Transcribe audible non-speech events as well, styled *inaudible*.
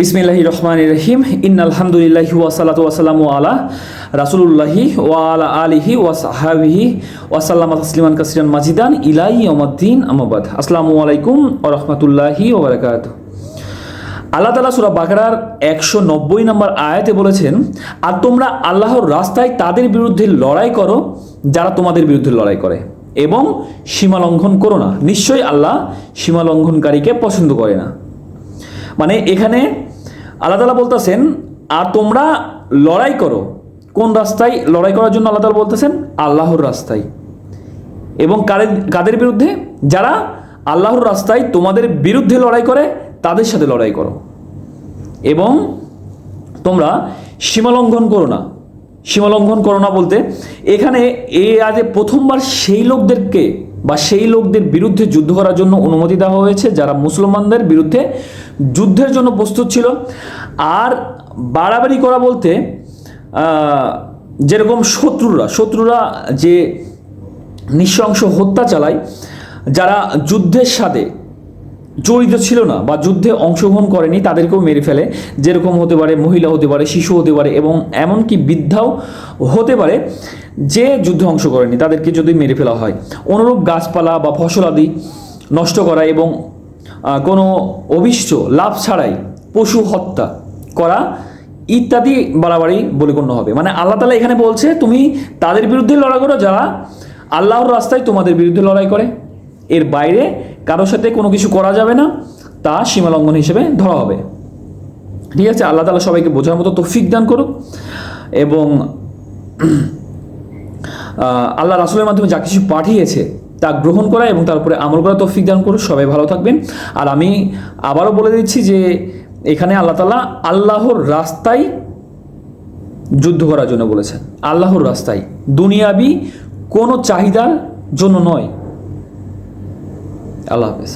বিসমিল্লাহি রহমান রহিম। ইন আলহামদুলিল্লাহি ওয়াসালাতু ওয়াসালামু আলা রাসুলুল্লাহি ওয়া আলা আলিহি ওয়াসাহাবিহি ওয়াসাল্লাম তাসলিমান কাসিরান মাজিদান ইলাই ইয়াউমাদ্দিন আমাবাদ আসসালামু আলাইকুম ও রাহমাতুল্লাহি ওয়া বারাকাতুহু। আল্লাহ তালা সুরা বাকারার একশো নব্বই নম্বর আয়াতে বলেছেন, আর তোমরা আল্লাহর রাস্তায় তাদের বিরুদ্ধে লড়াই করো, যারা তোমাদের বিরুদ্ধে লড়াই করে। এবং সীমা লঙ্ঘন করো না। নিশ্চয়ই আল্লাহ সীমা লঙ্ঘনকারীকে পছন্দ করে না। মানে এখানে আল্লাহ তালা বলতেছেন, আর তোমরা লড়াই করো। কোন রাস্তায় লড়াই করার জন্য আল্লাহ তালা বলতেছেন? আল্লাহর রাস্তায়। এবং কাদের কাদের বিরুদ্ধে? যারা আল্লাহর রাস্তায় তোমাদের বিরুদ্ধে লড়াই করে, তাদের সাথে লড়াই করো। এবং তোমরা সীমালঙ্ঘন করো না। সীমালঙ্ঘন করো না বলতে, এখানে এ আজে প্রথমবার সেই লোকদেরকে বা সেই লোকদের বিরুদ্ধে যুদ্ধ করার জন্য অনুমতি দেওয়া হয়েছে, যারা মুসলমানদের বিরুদ্ধে যুদ্ধের জন্য প্রস্তুত ছিল। আর বাড়াবাড়ি করা বলতে যেরকম শত্রুরা শত্রুরা যে নৃশংস হত্যা চালায়, যারা যুদ্ধের সাথে জড়িত ছিল না বা যুদ্ধে অংশগ্রহণ করেনি, তাদেরকেও মেরে ফেলে। যেরকম হতে পারে মহিলা হতে পারে, শিশু হতে পারে এবং এমনকি বৃদ্ধাও হতে পারে যে যুদ্ধে অংশ করেনি, তাদেরকে যদি মেরে ফেলা হয়। অনুরূপ গাছপালা বা ফসল আদি নষ্ট করা এবং কোনো অভিষ্ট লাভ ছাড়াই পশু হত্যা করা ইত্যাদি বাড়াবাড়ি বলে গণ্য হবে। মানে আল্লাহ তালা এখানে বলছে, তুমি তাদের বিরুদ্ধে লড়াই করো, যারা আল্লাহর রাস্তায় তোমাদের বিরুদ্ধে লড়াই করে। এর বাইরে কারোর সাথে কোনো কিছু করা যাবে না, তা সীমালঙ্ঘন হিসেবে ধরা হবে। ঠিক আছে, আল্লাহ তালা সবাইকে বোঝার মতো তৌফিক দান করুক এবং *clears throat* আল্লাহ রাসুলের মাধ্যমে যা কিছু পাঠিয়েছে তা গ্রহণ করা এবং তার উপরে আমল করা তৌফিক দান করে সবাই ভালো থাকবেন। আর আমি আবারও বলে দিচ্ছি যে এখানে আল্লাহ তালা আল্লাহর রাস্তায় যুদ্ধ করার জন্য বলেছেন। আল্লাহর রাস্তায়। দুনিয়াবি কোনো চাহিদার জন্য নয়। আল্লাহ হাফেজ।